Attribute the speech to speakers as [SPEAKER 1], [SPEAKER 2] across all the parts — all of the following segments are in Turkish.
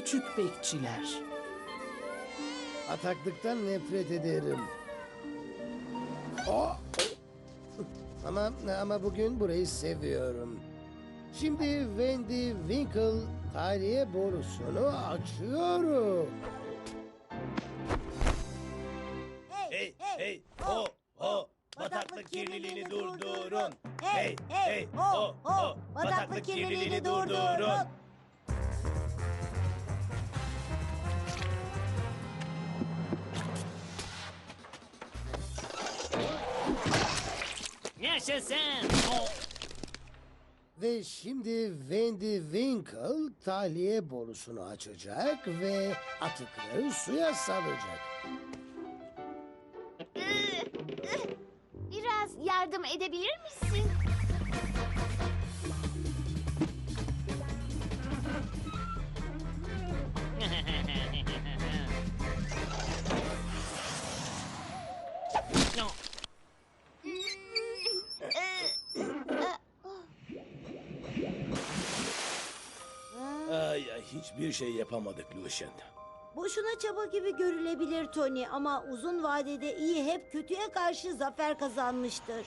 [SPEAKER 1] küçük bekçiler.
[SPEAKER 2] Ataklıktan nefret ederim. O! Ama ama bugün burayı seviyorum. Şimdi Wendy Winkle tahliye borusunu açıyorum.
[SPEAKER 3] Hey hey ho ho bataklık kirliliğini durdurun. Hey hey ho ho bataklık kirliliğini durdurun.
[SPEAKER 4] Yaşasın. O,
[SPEAKER 2] Ve şimdi Wendy Winkle tahliye borusunu açacak ve atıkları suya salacak.
[SPEAKER 5] Biraz yardım edebilir misin?
[SPEAKER 3] Hiçbir şey yapamadık Lucian.
[SPEAKER 6] Boşuna çaba gibi görülebilir Tony ama uzun vadede iyi hep kötüye karşı zafer kazanmıştır.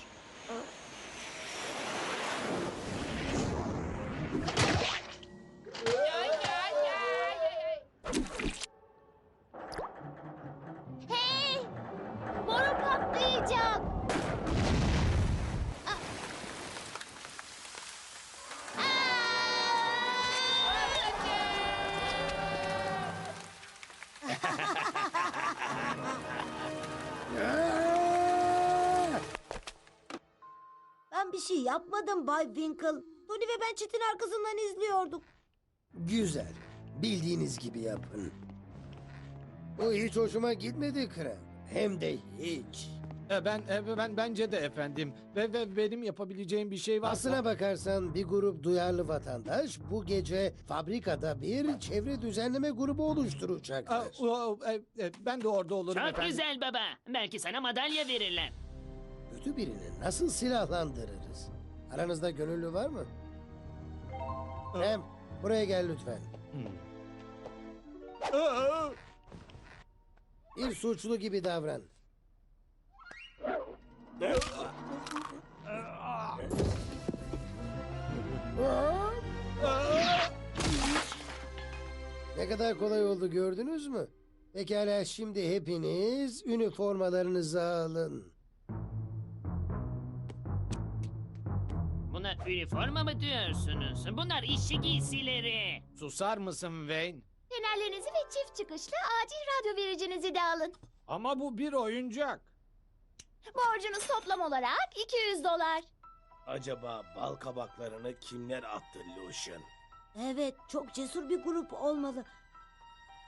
[SPEAKER 6] Yapmadım Bay Winkle. Tony ve ben çitin arkasından izliyorduk.
[SPEAKER 2] Güzel. Bildiğiniz gibi yapın. Bu hiç hoşuma gitmedi Krem. Hem de hiç.
[SPEAKER 7] E, Ben e, ben bence de efendim ve ve benim yapabileceğim bir şey varsa.
[SPEAKER 2] Aslına bakarsan bir grup duyarlı vatandaş bu gece fabrikada bir çevre düzenleme grubu
[SPEAKER 7] Aa,
[SPEAKER 2] oluşturacaklar.
[SPEAKER 7] o- e, e, ben de orada olurum
[SPEAKER 4] Çok
[SPEAKER 7] efendim.
[SPEAKER 4] güzel baba. Belki sana madalya verirler.
[SPEAKER 2] Kötü birini nasıl silahlandırırız? Aranızda gönüllü var mı? Krem buraya gel lütfen. Bir suçlu gibi davran. Ne kadar kolay oldu gördünüz mü? Pekala şimdi hepiniz üniformalarınızı alın.
[SPEAKER 4] Üniforma mı diyorsunuz? Bunlar işçi giysileri.
[SPEAKER 7] Susar mısın Wayne?
[SPEAKER 5] Fenerlerinizi ve çift çıkışlı acil radyo vericinizi de alın.
[SPEAKER 7] Ama bu bir oyuncak.
[SPEAKER 5] Borcunuz toplam olarak 200 dolar.
[SPEAKER 3] Acaba bal kabaklarını kimler attı Lucian?
[SPEAKER 6] Evet çok cesur bir grup olmalı.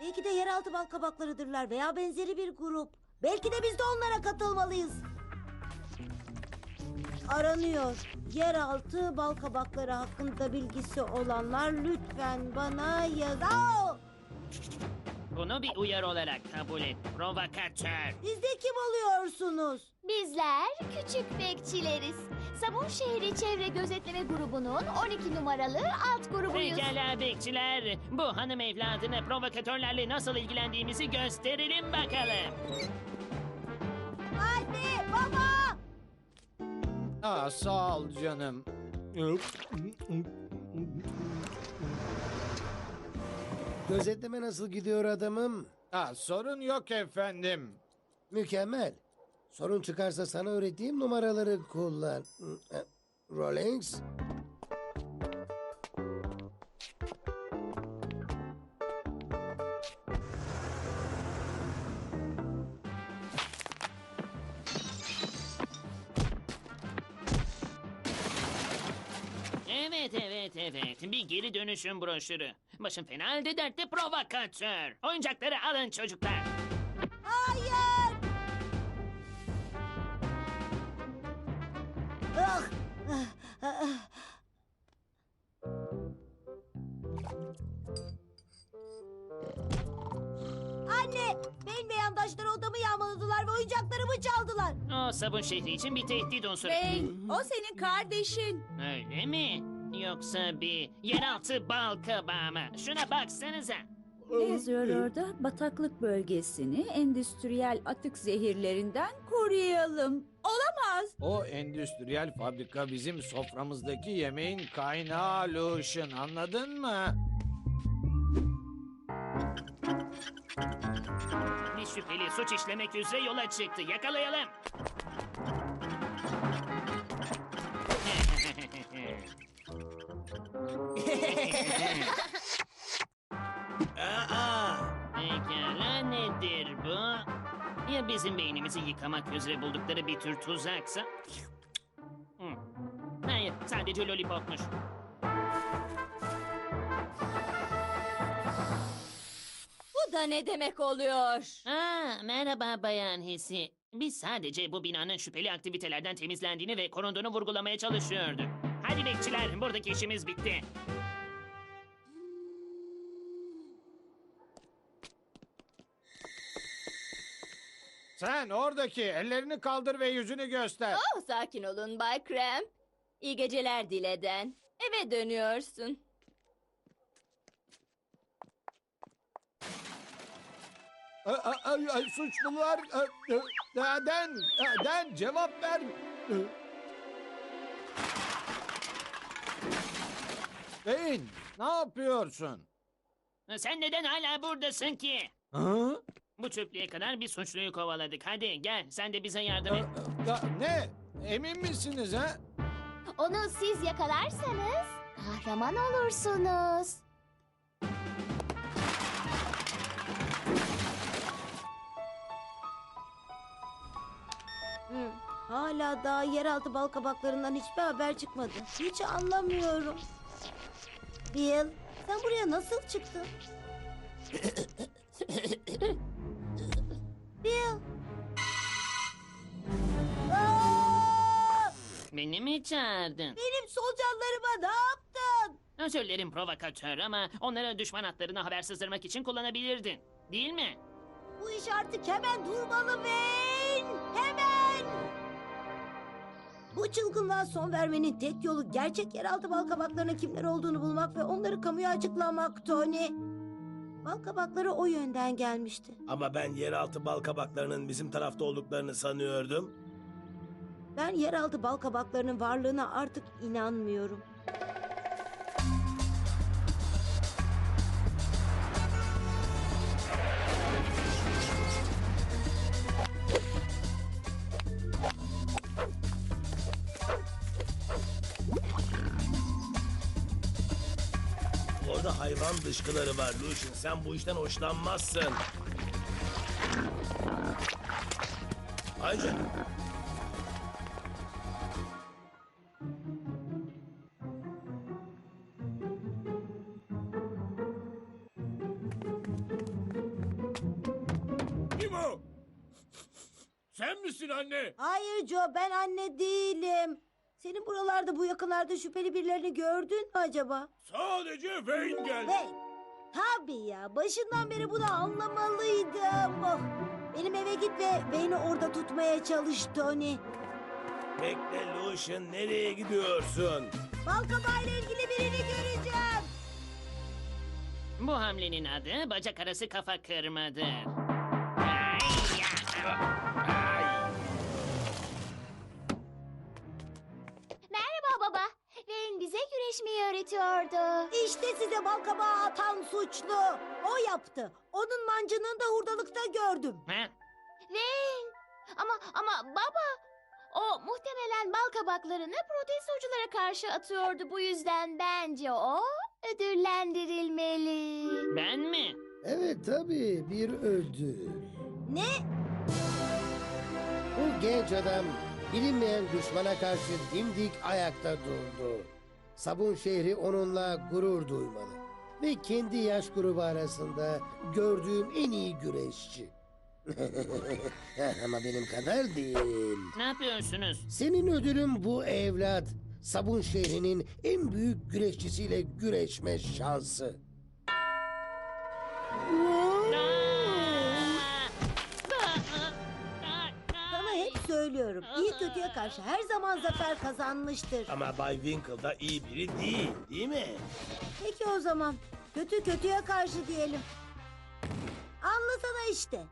[SPEAKER 6] Belki de yeraltı balkabaklarıdırlar veya benzeri bir grup. Belki de biz de onlara katılmalıyız. Aranıyor. Yeraltı balkabakları hakkında bilgisi olanlar lütfen bana yaz. Aa!
[SPEAKER 4] Bunu bir uyar olarak kabul et. Provokatör.
[SPEAKER 6] Siz de kim oluyorsunuz?
[SPEAKER 5] Bizler küçük bekçileriz. Sabun Şehri Çevre Gözetleme Grubu'nun 12 numaralı alt grubuyuz.
[SPEAKER 4] Pekala bekçiler. Bu hanım evladına provokatörlerle nasıl ilgilendiğimizi gösterelim bakalım.
[SPEAKER 7] Aa, sağ ol canım.
[SPEAKER 2] Gözetleme nasıl gidiyor adamım?
[SPEAKER 7] Aa, sorun yok efendim.
[SPEAKER 2] Mükemmel. Sorun çıkarsa sana öğrettiğim numaraları kullan. Rollins.
[SPEAKER 4] Evet evet evet. Bir geri dönüşüm broşürü. Başım fena halde dertte provokatör. Oyuncakları alın çocuklar.
[SPEAKER 6] Hayır! Ah! Ah! Ah! Anne, benim ve yandaşları odamı yağmaladılar ve oyuncaklarımı çaldılar.
[SPEAKER 4] O sabun şehri için bir tehdit unsuru.
[SPEAKER 8] Bey, o senin kardeşin.
[SPEAKER 4] Öyle mi? Yoksa bir yeraltı bal kabağı mı? Şuna baksanıza.
[SPEAKER 8] Ne yazıyor orada? Bataklık bölgesini endüstriyel atık zehirlerinden koruyalım. Olamaz.
[SPEAKER 7] O endüstriyel fabrika bizim soframızdaki yemeğin kaynağı Lucian anladın mı?
[SPEAKER 4] Bir şüpheli suç işlemek üzere yola çıktı. Yakalayalım.
[SPEAKER 3] Aa,
[SPEAKER 4] Pekala nedir bu? Ya bizim beynimizi yıkamak üzere buldukları bir tür tuzaksa? Hı. Hayır, sadece lollipopmuş.
[SPEAKER 8] Bu da ne demek oluyor?
[SPEAKER 4] Aa, merhaba Bayan Hisi. Biz sadece bu binanın şüpheli aktivitelerden temizlendiğini ve korunduğunu vurgulamaya çalışıyorduk. Hadi bekçiler, buradaki işimiz bitti.
[SPEAKER 7] Sen oradaki ellerini kaldır ve yüzünü göster.
[SPEAKER 8] Oh, sakin olun Bay Krem. İyi geceler dileden. Eve dönüyorsun.
[SPEAKER 7] Ay, ay, ay, ay, suçlular e, e, den den cevap ver. Beyin ne yapıyorsun?
[SPEAKER 4] Sen neden hala buradasın ki?
[SPEAKER 7] Hı?
[SPEAKER 4] Bu çöplüğe kadar bir suçluyu kovaladık. Hadi gel, sen de bize yardım et.
[SPEAKER 7] e, ne? Emin misiniz ha?
[SPEAKER 5] Onu siz yakalarsanız kahraman olursunuz.
[SPEAKER 6] Hı, Hala daha yeraltı bal kabaklarından hiçbir haber çıkmadı. Hiç anlamıyorum. Bill, sen buraya nasıl çıktın?
[SPEAKER 4] Beni mi çağırdın?
[SPEAKER 6] Benim solucanlarıma ne yaptın?
[SPEAKER 4] Özür dilerim provokatör ama onları düşman hatlarını haber sızdırmak için kullanabilirdin. Değil mi?
[SPEAKER 6] Bu iş artık hemen durmalı Wayne. Hemen. Bu çılgınlığa son vermenin tek yolu gerçek yeraltı bal kabaklarının kimler olduğunu bulmak ve onları kamuya açıklamak Tony. Bal kabakları o yönden gelmişti.
[SPEAKER 3] ama ben yeraltı bal kabaklarının bizim tarafta olduklarını sanıyordum.
[SPEAKER 6] Ben yeraltı bal kabaklarının varlığına artık inanmıyorum.
[SPEAKER 3] Orada hayvan dışkıları var Lucian. Sen bu işten hoşlanmazsın. Ayrıca
[SPEAKER 1] misin anne?
[SPEAKER 6] Hayır Joe ben anne değilim. Senin buralarda bu yakınlarda şüpheli birilerini gördün mü acaba?
[SPEAKER 1] Sadece Wayne geldi.
[SPEAKER 6] Hey, tabii ya. Başından beri bunu anlamalıydım. Oh, Benim eve git ve beni orada tutmaya çalış Tony.
[SPEAKER 3] bekle Lucian nereye gidiyorsun?
[SPEAKER 6] Balkabağıyla ilgili birini göreceğim.
[SPEAKER 4] Bu hamlenin adı bacak arası kafa kırmadır.
[SPEAKER 6] İşte size balkabağı atan suçlu. O yaptı. Onun mancınını da hurdalıkta gördüm.
[SPEAKER 4] Ha?
[SPEAKER 5] Wayne. Ama ama baba. O muhtemelen bal kabaklarını protestoculara karşı atıyordu. Bu yüzden bence o ödüllendirilmeli.
[SPEAKER 4] Ben mi?
[SPEAKER 2] Evet tabii bir ödül.
[SPEAKER 6] Ne?
[SPEAKER 2] Bu genç adam bilinmeyen düşmana karşı dimdik ayakta durdu. Sabun şehri onunla gurur duymalı. Ve kendi yaş grubu arasında gördüğüm en iyi güreşçi. Ama benim kadar değil.
[SPEAKER 4] Ne yapıyorsunuz?
[SPEAKER 2] Senin ödülün bu evlat. Sabun şehrinin en büyük güreşçisiyle güreşme şansı.
[SPEAKER 6] Söylüyorum. İyi kötüye karşı her zaman zafer kazanmıştır.
[SPEAKER 3] Ama Bay Winkle da iyi biri değil, değil mi?
[SPEAKER 6] Peki o zaman. Kötü kötüye karşı diyelim. Anlasana işte.